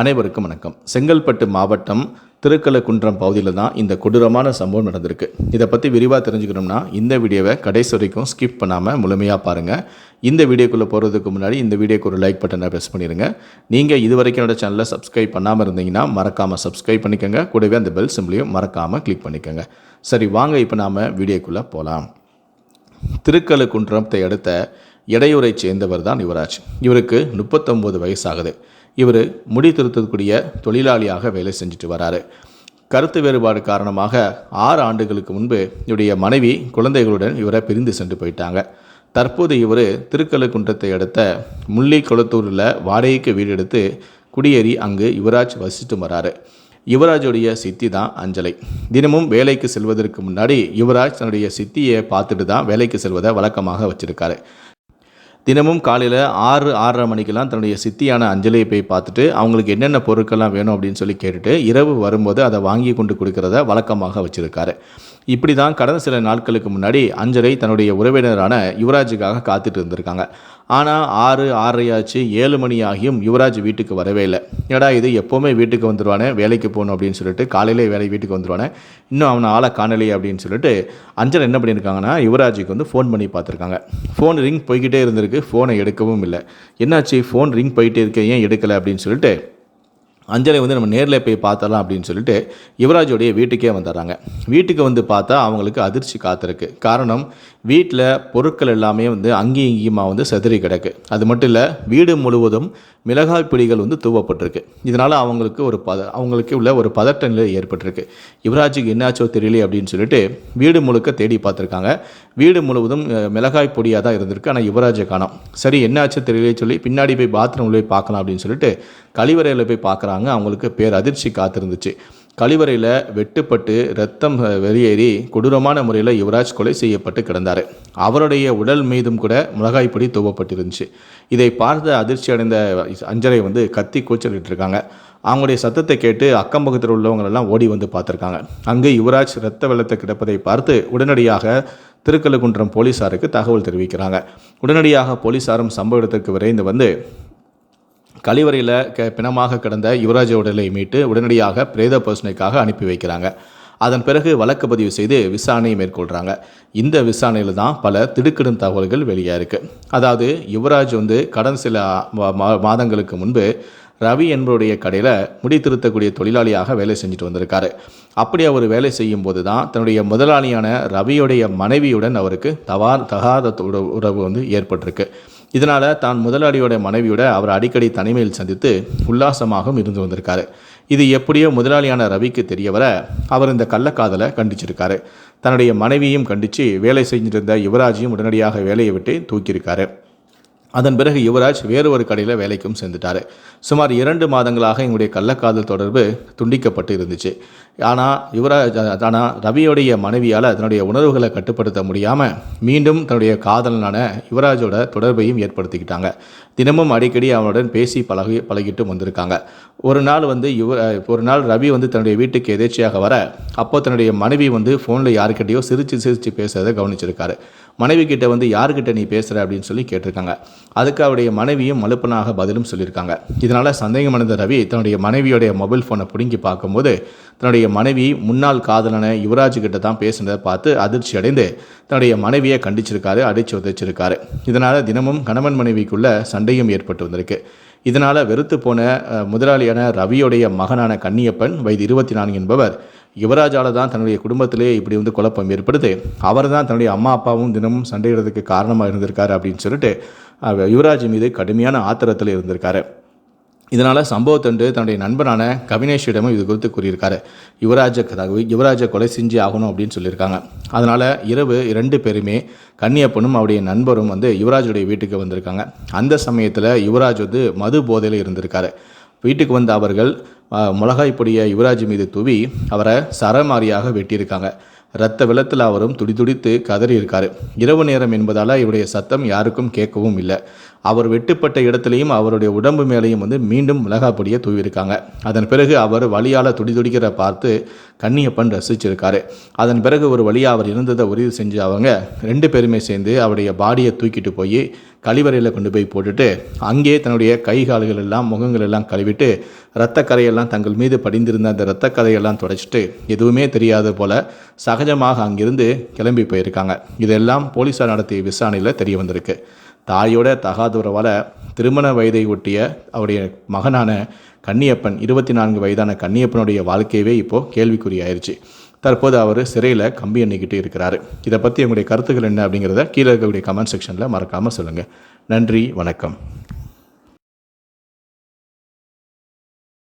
அனைவருக்கும் வணக்கம். செங்கல்பட்டு மாவட்டம் திருக்கலக்குன்றம் பகுதியில் தான் இந்த கொடூரமான சம்பவம் நடந்திருக்கு. இதை பற்றி விரிவாக தெரிஞ்சுக்கணும்னா இந்த வீடியோவை கடைசி வரைக்கும் ஸ்கிப் பண்ணாமல் முழுமையாக பாருங்கள் இந்த வீடியோக்குள்ளே போகிறதுக்கு முன்னாடி இந்த வீடியோக்கு ஒரு லைக் பட்டனை ப்ரெஸ் பண்ணிடுங்க நீங்கள் இது வரைக்கும் என்னோட சேனலை சப்ஸ்கிரைப் பண்ணாமல் இருந்தீங்கன்னா மறக்காமல் சப்ஸ்கிரைப் பண்ணிக்கோங்க. கூடவே அந்த பெல் சிம்லையும் மறக்காமல் கிளிக் பண்ணிக்கோங்க. சரி வாங்க இப்போ நாம் வீடியோக்குள்ளே போகலாம் திருக்கழுக்குன்றத்தை அடுத்த இடையூரை சேர்ந்தவர் தான் யுவராஜ். இவருக்கு முப்பத்தொம்போது வயசாகுது. இவர் முடி திருத்தக்கூடிய தொழிலாளியாக வேலை செஞ்சுட்டு வராரு. கருத்து வேறுபாடு காரணமாக ஆறு ஆண்டுகளுக்கு முன்பு இவருடைய மனைவி குழந்தைகளுடன் இவரை பிரிந்து சென்று போயிட்டாங்க. தற்போது இவர் திருக்கழுக்குன்றத்தை அடுத்த முள்ளி குளத்தூரில் வாடகைக்கு வீடு எடுத்து குடியேறி அங்கு யுவராஜ் வசித்து வராரு. யுவராஜுடைய சித்தி தான் அஞ்சலை. தினமும் வேலைக்கு செல்வதற்கு முன்னாடி யுவராஜ் தன்னுடைய சித்தியை பார்த்துட்டு தான் வேலைக்கு செல்வதை வழக்கமாக வச்சுருக்காரு. தினமும் காலையில் ஆறு ஆறரை மணிக்கெல்லாம் தன்னுடைய சித்தியான அஞ்சலியை போய் பார்த்துட்டு அவங்களுக்கு என்னென்ன பொருட்கள்லாம் வேணும் அப்படின்னு சொல்லி கேட்டுட்டு இரவு வரும்போது அதை வாங்கி கொண்டு கொடுக்கறத வழக்கமாக வச்சுருக்காரு. இப்படி தான் கடந்த சில நாட்களுக்கு முன்னாடி அஞ்சலை தன்னுடைய உறவினரான யுவராஜுக்காக காத்துட்டு இருந்திருக்காங்க. ஆனால் ஆறு ஆறையாச்சு ஏழு மணி ஆகியும் யுவராஜ் வீட்டுக்கு வரவே இல்லை. ஏடா இது எப்போவுமே வீட்டுக்கு வந்துடுவானே வேலைக்கு போகணும் அப்படின்னு சொல்லிட்டு காலையிலே வேலை வீட்டுக்கு வந்துடுவானே இன்னும் அவனை ஆளை காணலையே அப்படின்னு சொல்லிட்டு அஞ்சல் என்ன பண்ணியிருக்காங்கன்னா யுவராஜுக்கு வந்து ஃபோன் பண்ணி பார்த்துருக்காங்க. ஃபோன் ரிங் போய்கிட்டே இருந்திருக்கு. ஃபோனை எடுக்கவும் இல்லை. என்னாச்சு? ஃபோன் ரிங் போயிட்டே இருக்க. ஏன் எடுக்கலை அப்படின்னு சொல்லிட்டு அஞ்சலை வந்து நம்ம நேரில் போய் பார்த்தலாம் அப்படின்னு சொல்லிட்டு யுவராஜோடைய வீட்டுக்கே வந்துடுறாங்க. வீட்டுக்கு வந்து பார்த்தா அவங்களுக்கு அதிர்ச்சி காத்திருக்கு. காரணம் வீட்டில் பொருட்கள் எல்லாமே வந்து அங்கேயும் இங்கேயுமா வந்து செதறி கிடக்கு. அது மட்டும் இல்லை வீடு முழுவதும் மிளகாய் பிடிகள் வந்து தூவப்பட்டிருக்கு. இதனால் அவங்களுக்கு ஒரு பத அவங்களுக்கு உள்ள ஒரு பதட்ட நிலை ஏற்பட்டிருக்கு. யுவராஜுக்கு என்னாச்சோ தெரியல அப்படின்னு சொல்லிட்டு வீடு முழுக்க தேடி பார்த்துருக்காங்க. வீடு முழுவதும் மிளகாய் பொடியாக தான் இருந்திருக்கு. ஆனால் யுவராஜை காணோம். சரி என்னாச்சோ தெரியலையே சொல்லி பின்னாடி போய் பாத்ரூமில் போய் பார்க்கலாம் அப்படின்னு சொல்லிட்டு கழிவறையில் போய் பார்க்குறாங்க. அவங்களுக்கு பேர் அதிர்ச்சி காத்திருந்துச்சு. கழிவறையில் வெட்டுப்பட்டு ரத்தம் வெளியேறி கொடூரமான முறையில் யுவராஜ் கொலை செய்யப்பட்டு கிடந்தார். அவருடைய உடல் மீதும் கூட மிளகாய் பொடி இதை பார்த்த அதிர்ச்சி அடைந்த அஞ்சலை வந்து கத்தி கூச்சலிட்டு இருக்காங்க. அவங்களுடைய சத்தத்தை கேட்டு அக்கம் பக்கத்தில் உள்ளவங்களெல்லாம் ஓடி வந்து பார்த்துருக்காங்க. அங்கு யுவராஜ் இரத்த வெள்ளத்தை கிடப்பதை பார்த்து உடனடியாக திருக்கழுக்குன்றம் போலீசாருக்கு தகவல் தெரிவிக்கிறாங்க. உடனடியாக போலீசாரும் சம்பவ இடத்திற்கு விரைந்து வந்து கழிவறையில் க பிணமாக கிடந்த யுவராஜ உடலை மீட்டு உடனடியாக பிரேத பரிசோதனைக்காக அனுப்பி வைக்கிறாங்க. அதன் பிறகு வழக்கு பதிவு செய்து விசாரணையை மேற்கொள்கிறாங்க இந்த விசாரணையில் தான் பல திடுக்கிடும் தகவல்கள் வெளியாக இருக்குது அதாவது யுவராஜ் வந்து கடந்த சில மா- மாதங்களுக்கு முன்பு ரவி என்பவருடைய கடையில் முடி திருத்தக்கூடிய தொழிலாளியாக வேலை செஞ்சுட்டு வந்திருக்காரு. அப்படி அவர் வேலை செய்யும் போது தான் தன்னுடைய முதலாளியான ரவியுடைய மனைவியுடன் அவருக்கு தவா தகாத உறவு வந்து ஏற்பட்டிருக்கு. இதனால் தான் முதலாளியோட மனைவியோட அவர் அடிக்கடி தனிமையில் சந்தித்து உல்லாசமாகவும் இருந்து வந்திருக்காரு. இது எப்படியோ முதலாளியான ரவிக்கு தெரிய வர அவர் இந்த கள்ளக்காதலை கண்டிச்சிருக்காரு. தன்னுடைய மனைவியும் கண்டித்து வேலை செஞ்சிருந்த யுவராஜையும் உடனடியாக வேலையை விட்டு தூக்கியிருக்காரு. அதன் பிறகு யுவராஜ் வேறு ஒரு கடையில் வேலைக்கும் சேர்ந்துட்டார். சுமார் இரண்டு மாதங்களாக எங்களுடைய கள்ளக்காதல் தொடர்பு துண்டிக்கப்பட்டு இருந்துச்சு. ஆனால் யுவராஜ் ஆனால் ரவியோடைய மனைவியால் தன்னுடைய உணர்வுகளை கட்டுப்படுத்த முடியாமல் மீண்டும் தன்னுடைய காதலனான யுவராஜோட தொடர்பையும் ஏற்படுத்திக்கிட்டாங்க. தினமும் அடிக்கடி அவனுடன் பேசி பழகி பழகிட்டும் வந்திருக்காங்க. ஒரு நாள் வந்து யுவ ஒரு நாள் ரவி வந்து தன்னுடைய வீட்டுக்கு எதேச்சியாக வர அப்போ தன்னுடைய மனைவி வந்து ஃபோனில் யாருக்கிட்டேயோ சிரித்து சிரித்து பேசுறதை கவனிச்சிருக்காரு. மனைவி கிட்ட வந்து யார்கிட்ட நீ பேசுகிற அப்படின்னு சொல்லி கேட்டிருக்காங்க. அதுக்கு அவருடைய மனைவியும் மலுப்பனாக பதிலும் சொல்லியிருக்காங்க. இதனால் சந்தேகம் அடைந்த ரவி தன்னுடைய மனைவியோடைய மொபைல் ஃபோனை பிடுங்கி பார்க்கும்போது தன்னுடைய மனைவி முன்னாள் காதலனை யுவராஜ் கிட்ட தான் பேசுனதை பார்த்து அதிர்ச்சி அடைந்து தன்னுடைய மனைவியை கண்டிச்சிருக்காரு அடிச்சு உதைச்சிருக்காரு. இதனால் தினமும் கணவன் மனைவிக்குள்ள சண்டையும் ஏற்பட்டு வந்திருக்கு. இதனால் வெறுத்து போன முதலாளியான ரவியுடைய மகனான கன்னியப்பன் வயது இருபத்தி நான்கு என்பவர் யுவராஜால தான் தன்னுடைய குடும்பத்திலே இப்படி வந்து குழப்பம் ஏற்படுது. அவர் தான் தன்னுடைய அம்மா அப்பாவும் தினமும் சண்டையிடுறதுக்கு காரணமாக இருந்திருக்காரு அப்படின்னு சொல்லிட்டு யுவராஜ் மீது கடுமையான ஆத்திரத்தில் இருந்திருக்காரு. இதனால் சம்பவத்தண்டு தன்னுடைய நண்பனான கவினேஷிடமும் இது குறித்து கூறியிருக்காரு. யுவராஜ யுவராஜை கொலை செஞ்சு ஆகணும் அப்படின்னு சொல்லியிருக்காங்க. அதனால் இரவு இரண்டு பேருமே கன்னியப்பனும் அவருடைய நண்பரும் வந்து யுவராஜுடைய வீட்டுக்கு வந்திருக்காங்க. அந்த சமயத்தில் யுவராஜ் வந்து மது போதையில் இருந்திருக்காரு. வீட்டுக்கு வந்த அவர்கள் மிளகாய் பொடியை யுவராஜ் மீது தூவி அவரை சரமாரியாக வெட்டியிருக்காங்க. இரத்த வெள்ளத்தில் அவரும் துடிதுடித்து கதறி இருக்காரு இரவு நேரம் என்பதால் இவருடைய சத்தம் யாருக்கும் கேட்கவும் இல்லை. அவர் வெட்டுப்பட்ட இடத்துலையும் அவருடைய உடம்பு மேலேயும் வந்து மீண்டும் மிளகாய் பொடியை தூவியிருக்காங்க. அதன் பிறகு அவர் வழியால் துடிதுடிக்கிற பார்த்து கண்ணியப்பன் ரசிச்சிருக்காரு. அதன் பிறகு ஒரு வழியாக அவர் இருந்ததை உறுதி செஞ்சு அவங்க ரெண்டு பேருமே சேர்ந்து அவருடைய பாடியை தூக்கிட்டு போய் கழிவறையில் கொண்டு போய் போட்டுட்டு அங்கே தன்னுடைய கை கால்கள் எல்லாம் முகங்கள் எல்லாம் கழுவிட்டு இரத்தக்கரையெல்லாம் தங்கள் மீது படிந்திருந்த அந்த இரத்தக்கரையெல்லாம் தொடச்சிட்டு எதுவுமே தெரியாத போல சகஜமாக அங்கிருந்து கிளம்பி போயிருக்காங்க. இதெல்லாம் போலீஸார் நடத்திய விசாரணையில் தெரிய வந்திருக்கு. தாயோட தகாதுறவால் திருமண வயதை ஒட்டிய அவருடைய மகனான கன்னியப்பன் இருபத்தி நான்கு வயதான கன்னியப்பனுடைய வாழ்க்கையவே இப்போது கேள்விக்குறியாயிருச்சு. தற்போது அவர் சிறையில் கம்பி எண்ணிக்கிட்டு இருக்கிறாரு. இதை பற்றி உங்களுடைய கருத்துக்கள் என்ன அப்படிங்கிறத கீழே இருக்கக்கூடிய கமெண்ட் செக்ஷனில் மறக்காமல் சொல்லுங்கள் நன்றி வணக்கம்.